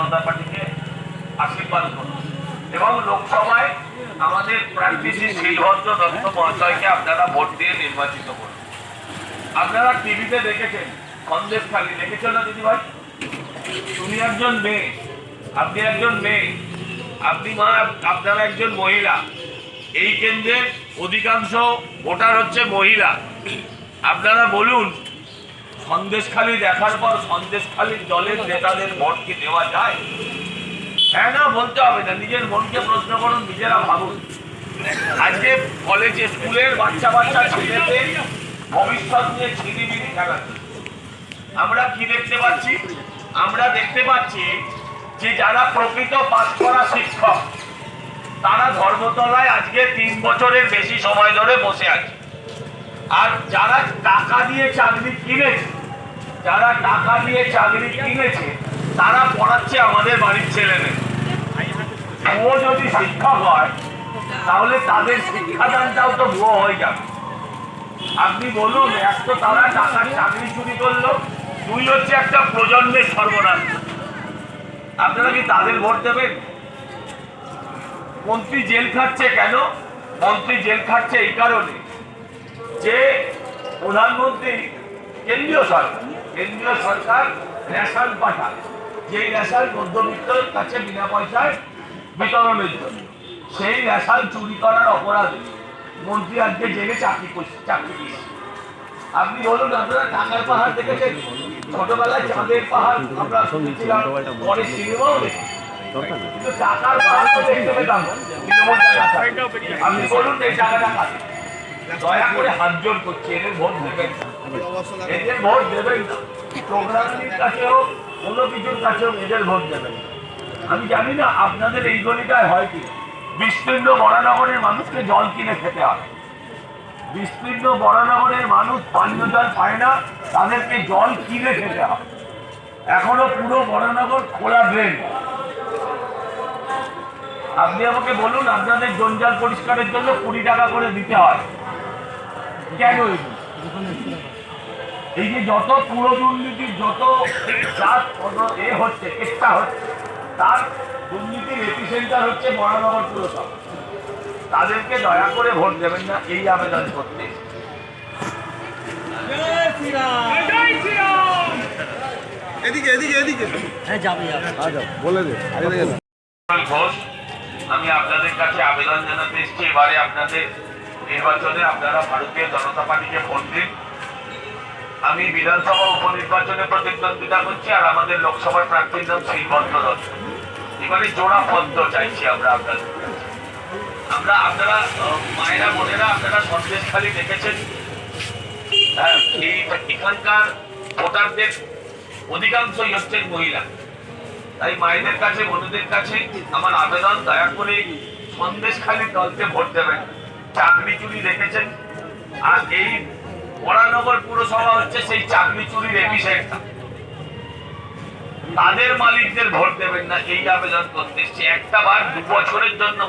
জনতা পার্টিকে আশীর্বাদ করুন। এবং লোকসভায় আমাদের প্রার্থী শ্রী শ্রীভদ্র দত্ত মহাশয়কে আপনারা ভোট দিয়ে নির্বাচিত করুন। আপনারা টিভিতে দেখেছেন, সন্দেশ খালি দেখেছেন না দিদি ভাই তুমি একজন মেয়ে, আপনি একজন মেয়ে, আপনি মা, আপনারা একজন মহিলা। এই কেন্দ্রের অধিকাংশ ভোটার হচ্ছে মহিলা। আপনারা বলুন সন্দেশখালি দেখার পর সন্দেশখালির দলের নেতাদের ভোট কি দেওয়া যায়? হ্যাঁ না, বলতে হবে না, নিজের মনকে প্রশ্ন করুন, নিজেরা ভাবুন। আজকে কলেজে স্কুলের বাচ্চা বাচ্চা ছেলেদের ভবিষ্যৎ নিয়ে ছিনিমিনি খেলা চলছে। আমরা কি দেখতে পাচ্ছি? আমরা দেখতে পাচ্ছি যে যারা প্রকৃত পাশ করা শিক্ষক, তারা ধর্মতলায় আজকে তিন বছরের বেশি সময় ধরে বসে আছে। আর যারা টাকা দিয়ে চাকরি কিনেছে যারা টাকা দিয়ে চাকরি কিনেছে, তারা পড়াচ্ছে আমাদের বাড়ির ছেলেদের। ও যদি শিক্ষক হয়, তাহলে তাদের শিক্ষাদানটাও তো ভুয়ো হয়ে যাবে। আপনি বলুন, এক তো তারা টাকার চাকরি চুরি করল, দুই হচ্ছে একটা প্রজন্মের সর্বনাশ। আপনারা কি তাদের ভোট দেবেন? মন্ত্রী জেল খাচ্ছে কেন? মন্ত্রী জেল খাচ্ছে এই কারণে যে প্রধানমন্ত্রী, কেন্দ্রীয় সরকার কেন্দ্রীয় সরকার রেশন পাঠায়। যেই রেশন মধ্যবিত্তর কাছে বিনা পয়সায় বিতরণের জন্য। সেই রেশন চুরি করার অপরাধে মন্ত্রী আজকে জেলে চাকরি করছে, চাকরি দিয়েছে আপনি বলুন, আপনারা টাকার পাহাড় দেখেছেন? ছোটবেলায় চাঁদের পাহাড় আমরা শুনেছিলাম, পরে সিনেমাও কিন্তু টাকার পাহাড় তো দেখতে পেতাম। আপনি বলুন, এই টাকাটা দয়া করে হাত জোর করছি, এদের ভোট দেবেন এদের ভোট দেবেন প্রোগ্রামের কাছেও কোনো কিছুর কাছেও এদের ভোট দেবেন। আমি জানি না আপনাদের এই গলিটায় হয় কি। বিস্তীর্ণ বরানগরের মানুষকে জল কিনে খেতে হয়। বিস্তীর্ণ বরানগরের মানুষ পানীয় জল পায় না, তাদেরকে জল কিনে খেতে হয়। এখনও পুরো বরানগর খোলা ড্রেন আপনি আমাকে বলুন, আপনাদের জঞ্জাল পরিষ্কারের জন্য কুড়ি টাকা করে দিতে হয়। কেন এই যে যত পুরো দুর্নীতির যত জাত এ হচ্ছে চেষ্টা হচ্ছে তার দুর্নীতির এপিসেন্টার হচ্ছে মহানগর পুরসভা। তাদেরকে দয়া করে ভোট দেবেন না এই আবেদন করতে। এদিকে এদিকে এদিকে। বলে দে আগে থেকে আমি ঘোষ আমি আপনাদের কাছে আবেদন জানাতে এসেছি এবারে আপনাদের নির্বাচনে আপনারা ভারতীয় জনতা পার্টিকে ভোট দিন। আমি বিধানসভা উপনির্বাচনে প্রতিদ্বন্দ্বিতা করছি আর আমাদের লোকসভার প্রার্থীর নাম শ্রীবন্ত দত্ত এবারে জোড়া পদ্ম চাইছি আমরা আপনাদের আমরা আপনারা মায়েরা বোনেরা আপনারা সন্দেশ খালি দেখেছেন। হ্যাঁ, এখানকার ভোটারদের অধিকাংশই হচ্ছেন মহিলা। তাই মায়েদের কাছে বোনদের কাছে আমার আবেদন দয়া করে সন্দেশখালী দলকে ভোট দেবেন। চাকরি চুরি রেখেছেন আর এই বরানগর পুরসভা হচ্ছে সেই চাকরি চুরির একটা তাদের মালিকদের ভোট দেবেন না, এই আবেদন করতে একটা বার দু বছরের জন্য